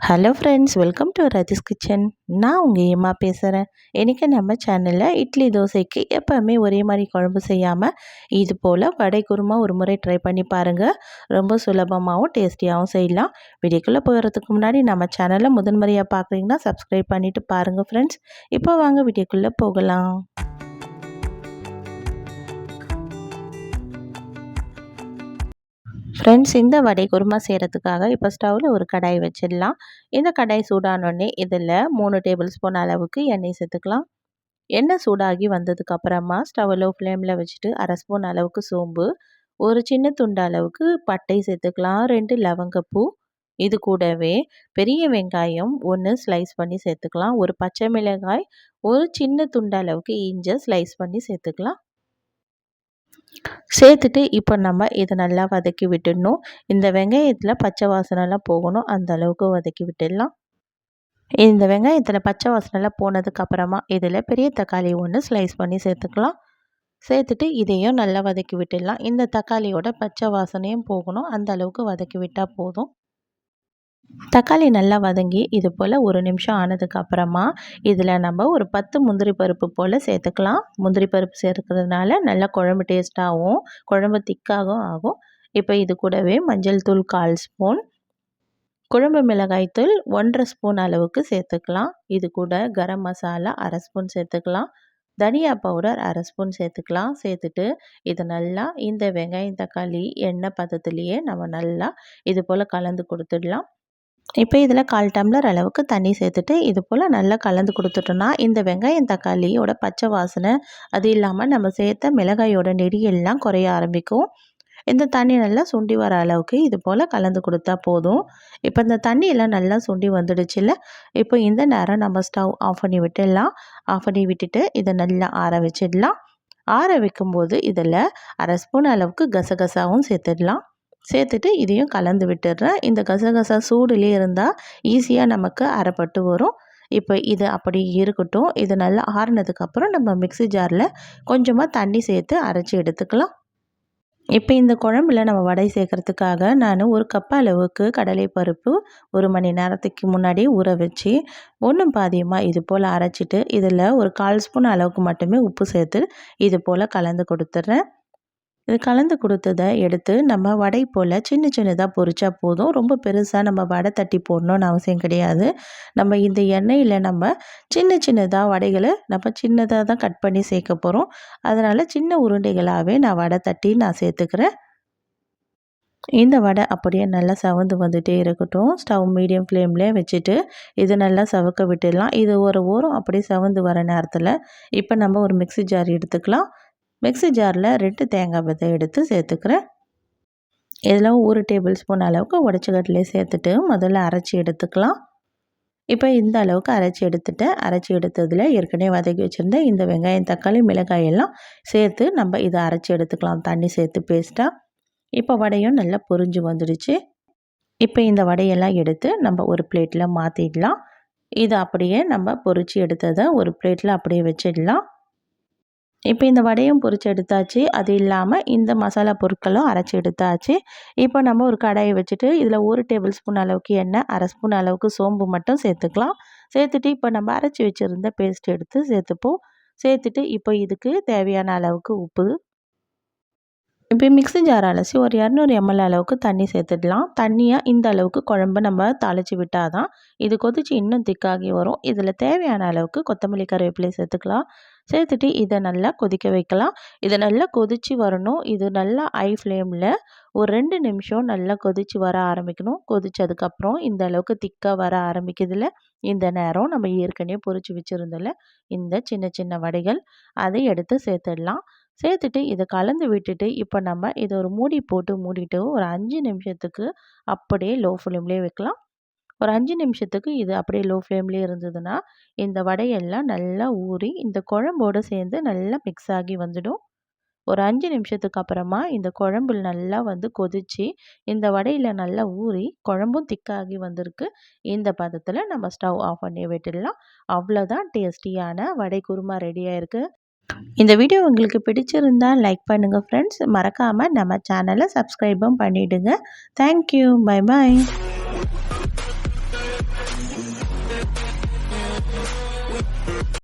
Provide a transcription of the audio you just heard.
Hello friends welcome to Raji's kitchen நான் உங்கள் ஏமா பேசுகிறேன் இன்றைக்கி நம்ம சேனலில் இட்லி தோசைக்கு எப்போவுமே ஒரே மாதிரி குழம்பு செய்யாமல் இது போல் வடை குருமா ஒரு முறை ட்ரை பண்ணி பாருங்கள் ரொம்ப சுலபமாகவும் டேஸ்டியாகவும் செய்யலாம். வீடியோக்குள்ளே போகிறதுக்கு முன்னாடி நம்ம சேனலை முதன்முறையாக பார்க்குறீங்கன்னா சப்ஸ்கிரைப் பண்ணிவிட்டு பாருங்கள் ஃப்ரெண்ட்ஸ் இப்போ வாங்க வீடியோக்குள்ளே போகலாம். ஃப்ரெண்ட்ஸ் இந்த வடை குருமா செய்கிறதுக்காக இப்போ ஸ்டவ்வில் ஒரு கடாய் வச்சிடலாம். இந்த கடாய் சூடானோடனே இதில் மூணு டேபிள் ஸ்பூன் அளவுக்கு எண்ணெய் சேர்த்துக்கலாம். எண்ணெய் சூடாகி வந்ததுக்கப்புறமா ஸ்டவ்வில் ஃப்ளேமில் வச்சுட்டு அரை ஸ்பூன் அளவுக்கு சோம்பு ஒரு சின்ன துண்டு அளவுக்கு பட்டை சேர்த்துக்கலாம் ரெண்டு லவங்கப்பூ. இது கூடவே பெரிய வெங்காயம் ஒன்று ஸ்லைஸ் பண்ணி சேர்த்துக்கலாம். ஒரு பச்சை மிளகாய் ஒரு சின்ன துண்டு அளவுக்கு இஞ்சை ஸ்லைஸ் பண்ணி சேர்த்துக்கலாம். சேர்த்துட்டு இப்போ நம்ம இதை நல்லா வதக்கி விட்டுடணும். இந்த வெங்காயத்தில் பச்சை வாசனைலாம் போகணும். அந்த அளவுக்கு வதக்கி விட்டுடலாம். இந்த வெங்காயத்தில் பச்சை வாசனைலாம் போனதுக்கப்புறமா இதில் பெரிய தக்காளி ஒன்று ஸ்லைஸ் பண்ணி சேர்த்துக்கலாம். சேர்த்துட்டு இதையும் நல்லா வதக்கி விட்டுடலாம். இந்த தக்காளியோட பச்சை வாசனையும் போகணும். அந்த அளவுக்கு வதக்கி விட்டால் போதும். தக்காளி நல்லா வதங்கி இது போல் ஒரு நிமிஷம் ஆனதுக்கப்புறமா இதில் நம்ம ஒரு பத்து முந்திரி பருப்பு போல் சேர்த்துக்கலாம். முந்திரி பருப்பு சேர்க்கிறதுனால நல்லா குழம்பு டேஸ்ட்டாகவும் குழம்பு திக்காகவும் ஆகும். இப்போ இது கூடவே மஞ்சள் தூள் கால் ஸ்பூன் குழம்பு மிளகாய் தூள் ஒன்றரை ஸ்பூன் அளவுக்கு சேர்த்துக்கலாம். இது கூட கரம் மசாலா அரை ஸ்பூன் சேர்த்துக்கலாம். தனியா பவுடர் அரை ஸ்பூன் சேர்த்துக்கலாம். சேர்த்துட்டு இது நல்லா இந்த வெங்காயம் தக்காளி எண்ணெய் பதத்துலேயே நம்ம நல்லா இது போல் கலந்து கொடுத்துடலாம். இப்போ இதில் கால் டம்ளர் அளவுக்கு தண்ணி சேர்த்துட்டு இது போல் நல்லா கலந்து கொடுத்துட்டோன்னா இந்த வெங்காயம் தக்காளியோட பச்சை வாசனை அது இல்லாமல் நம்ம சேர்த்த மிளகாயோட நெடியெல்லாம் குறைய ஆரம்பிக்கும். இந்த தண்ணி நல்லா சுண்டி வர அளவுக்கு இது போல் கலந்து கொடுத்தா போதும். இப்போ இந்த தண்ணியெல்லாம் நல்லா சுண்டி வந்துடுச்சுல்ல இப்போ இந்த நேரம் நம்ம ஸ்டவ் ஆஃப் பண்ணி விட்டுடலாம். ஆஃப் பண்ணி விட்டுட்டு இதை நல்லா ஆற வச்சிடலாம். ஆற வைக்கும்போது இதில் அரை ஸ்பூன் அளவுக்கு கசகசாவும் சேர்த்துடலாம். சேர்த்துட்டு இதையும் கலந்து விட்டுடுறேன். இந்த கசகசா சூடுலேயே இருந்தால் ஈஸியாக நமக்கு அரைப்பட்டு வரும். இப்போ இது அப்படி இருக்கட்டும். இது நல்லா ஆறுனதுக்கப்புறம் நம்ம மிக்சி ஜாரில் கொஞ்சமாக தண்ணி சேர்த்து அரைச்சி எடுத்துக்கலாம். இப்போ இந்த குழம்புல நம்ம வடை சேர்க்குறதுக்காக நான் ஒரு கப் அளவுக்கு கடலை பருப்பு ஒரு மணி நேரத்துக்கு முன்னாடி ஊற வச்சு ஒன்றும் பாதியமாக இது போல் அரைச்சிட்டு இதில் ஒரு கால் ஸ்பூன் அளவுக்கு மட்டுமே உப்பு சேர்த்து இது போல் கலந்து கொடுத்துட்றேன். இது கலந்து கொடுத்ததை எடுத்து நம்ம வடை போல் சின்ன சின்னதாக பொறிச்சா போதும். ரொம்ப பெருசாக நம்ம வடை தட்டி போடணும்னு அவசியம் கிடையாது. நம்ம இந்த எண்ணெயில் நம்ம சின்ன சின்னதாக வடைகளை நம்ம சின்னதாக தான் கட் பண்ணி சேர்க்க போகிறோம் அதனால் சின்ன உருண்டைகளாகவே நான் வடை தட்டி நான் சேர்த்துக்கிறேன். இந்த வடை அப்படியே நல்லா சவந்து வந்துகிட்டே இருக்கட்டும். ஸ்டவ் மீடியம் ஃப்ளேம்லேயே வச்சுட்டு இது நல்லா சவக்க விட்டுடலாம். இது ஒரு ஓரம் அப்படியே சவந்து வர நேரத்தில் இப்போ நம்ம ஒரு மிக்சி ஜார் எடுத்துக்கலாம். மிக்ஸி ஜாரில் ரெண்டு தேங்காய் விதை எடுத்து சேர்த்துக்கிறேன். இதில் ஒரு டேபிள் ஸ்பூன் அளவுக்கு உடச்சிக்கட்டிலே சேர்த்துட்டு முதல்ல அரைச்சி எடுத்துக்கலாம். இப்போ இந்த அளவுக்கு அரைச்சி எடுத்துட்டு அரைச்சி எடுத்ததில் ஏற்கனவே வதக்கி வச்சுருந்தேன் இந்த வெங்காயம் தக்காளி மிளகாய் எல்லாம் சேர்த்து நம்ம இதை அரைச்சி எடுத்துக்கலாம். தண்ணி சேர்த்து பேஸ்ட்டாக இப்போ வடையும் நல்லா பொரிஞ்சு வந்துடுச்சு. இப்போ இந்த வடையெல்லாம் எடுத்து நம்ம ஒரு பிளேட்டில் மாற்றிடலாம் இது அப்படியே நம்ம பொறிச்சு எடுத்ததை ஒரு பிளேட்டில் அப்படியே வச்சிடலாம். இப்போ இந்த வடையும் பொரித்து எடுத்தாச்சு. அது இல்லாமல் இந்த மசாலா பொருட்களும் அரைச்சி எடுத்தாச்சு. இப்போ நம்ம ஒரு கடாயை வச்சுட்டு இதில் ஒரு டேபிள் ஸ்பூன் அளவுக்கு எண்ணெய் அரை ஸ்பூன் அளவுக்கு சோம்பு மட்டும் சேர்த்துக்கலாம். சேர்த்துட்டு இப்போ நம்ம அரைச்சி வச்சுருந்த பேஸ்ட் எடுத்து சேர்த்துப்போம். சேர்த்துட்டு இப்போ இதுக்கு தேவையான அளவுக்கு உப்பு. இப்போ மிக்ஸி ஜார் அலசி ஒரு இரநூறு எம்எல் அளவுக்கு தண்ணி சேர்த்துடலாம். தண்ணியை இந்த அளவுக்கு குழம்பு நம்ம தாளித்து விட்டால் தான் இது கொதித்து இன்னும் திக்காகி வரும். இதில் தேவையான அளவுக்கு கொத்தமல்லி கருவேப்பிலை சேர்த்துக்கலாம். சேர்த்துட்டு இதை நல்லா கொதிக்க வைக்கலாம். இதை நல்லா கொதித்து வரணும். இது நல்லா ஐ ஃப்ளேமில் ஒரு ரெண்டு நிமிஷம் நல்லா கொதித்து வர ஆரம்பிக்கணும். கொதித்ததுக்கப்புறம் இந்த அளவுக்கு திக்காக வர ஆரம்பிக்குதுல இந்த நேரம் நம்ம ஏற்கனவே பொறிச்சு வச்சுருந்தில் இந்த சின்ன சின்ன வடைகள் அதை எடுத்து சேர்த்துடலாம். சேர்த்துட்டு இதை கலந்து விட்டுட்டு இப்போ நம்ம இதை ஒரு மூடி போட்டு மூடிட்டு ஒரு அஞ்சு நிமிஷத்துக்கு அப்படியே லோ ஃப்ளேம்லேயே வைக்கலாம். ஒரு அஞ்சு நிமிஷத்துக்கு இது அப்படியே லோ ஃப்ளேம்லேயே இருந்ததுன்னா இந்த வடையெல்லாம் நல்லா ஊறி இந்த குழம்போடு சேர்ந்து நல்லா மிக்ஸ் ஆகி வந்துடும். ஒரு அஞ்சு நிமிஷத்துக்கு அப்புறமா இந்த குழம்பு நல்லா வந்து கொதித்து இந்த வடையில் நல்லா ஊறி குழம்பும் திக்காகி வந்திருக்கு. இந்த பதத்தில் நம்ம ஸ்டவ் ஆஃப் பண்ணி விட்டுடலாம். அவ்வளோதான் டேஸ்டியான வடை குருமா ரெடியாக இருக்குது இந்த வீடியோ உங்களுக்கு பிடிச்சிருந்தா லைக் பண்ணுங்கள் ஃப்ரெண்ட்ஸ் மறக்காமல் நம்ம சேனலை சப்ஸ்கிரைபும் பண்ணிவிடுங்க தேங்க்யூ பை பாய்